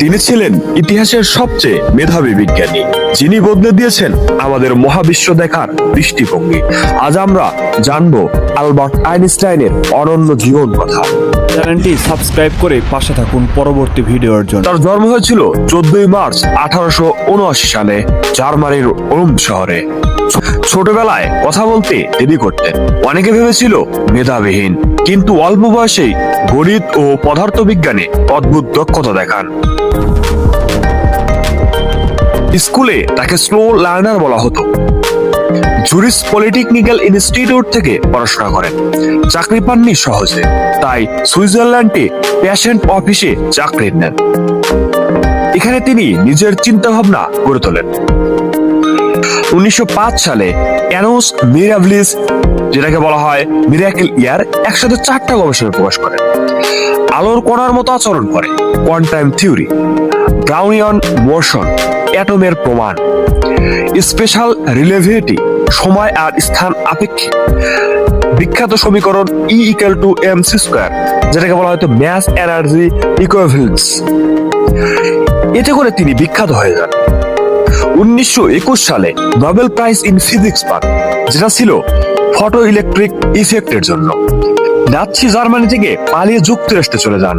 তিনি ছিলেন ইতিহাসের সবচেয়ে মেধাবী বিজ্ঞানী যিনি বদলে দিয়েছেন আমাদের মহাবিশ্ব দেখার দৃষ্টিভঙ্গি। আজ আমরা জানব আলবার্ট আইনস্টাইনের অনন্য জীবন কথা। চ্যানেলটি সাবস্ক্রাইব করে পাশে থাকুন পরবর্তী ভিডিওর জন্য। তার জন্ম হয়েছিল চোদ্দই মার্চ আঠারোশো উনআশি সালে জার্মানির ওম শহরে। ছোটবেলায় কথা বলতে দেরি করতেন অনেকে ভেবেছিল মেধাবিহীন, কিন্তু অল্প বয়সেই গণিত ও পদার্থবিজ্ঞানে অদ্ভুত দক্ষতা দেখান। স্কুলে তাকে স্লো লার্নার বলা হতো। জুরিস পলিটেকনিক্যাল ইনস্টিটিউট থেকে পড়াশোনা করেন। চাকরি পাননি সহজে, তাই সুইজারল্যান্ডে প্যাশেন্ট অফিসে চাকরি নেন। এখানে তিনি নিজের চিন্তা ভাবনা গড়ে তোলেন। উনিশশো পাঁচ সালে অ্যানোস মিরাবলিস যেটাকে বলা হয় মিরাকেল ইয়ার একসাথে চারটা গবেষণা প্রকাশ করেন আলোর কণার মতো আচরণ করে, কোয়ান্টাম থিওরি, ব্রাউনিয়ন মোশন, অ্যাটমের প্রমাণ, স্পেশাল রিলেভিটি সময় আর স্থান আপেক্ষে বিখ্যাত সমীকরণ E equal to M C square যেটাকে বলা হয়তো ম্যাস এনার্জি ইকুইভ্যালেন্স এতে করে তিনি বিখ্যাত হয়ে যান। উনিশশো একুশ সালে নোবেল প্রাইজ ইন ফিজিক্স পান, যেটা ছিল ফটো ইলেকট্রিক ইফেক্টের জন্য। নাৎসি জার্মানি থেকে পালিয়ে যুক্তরাষ্ট্রে চলে যান।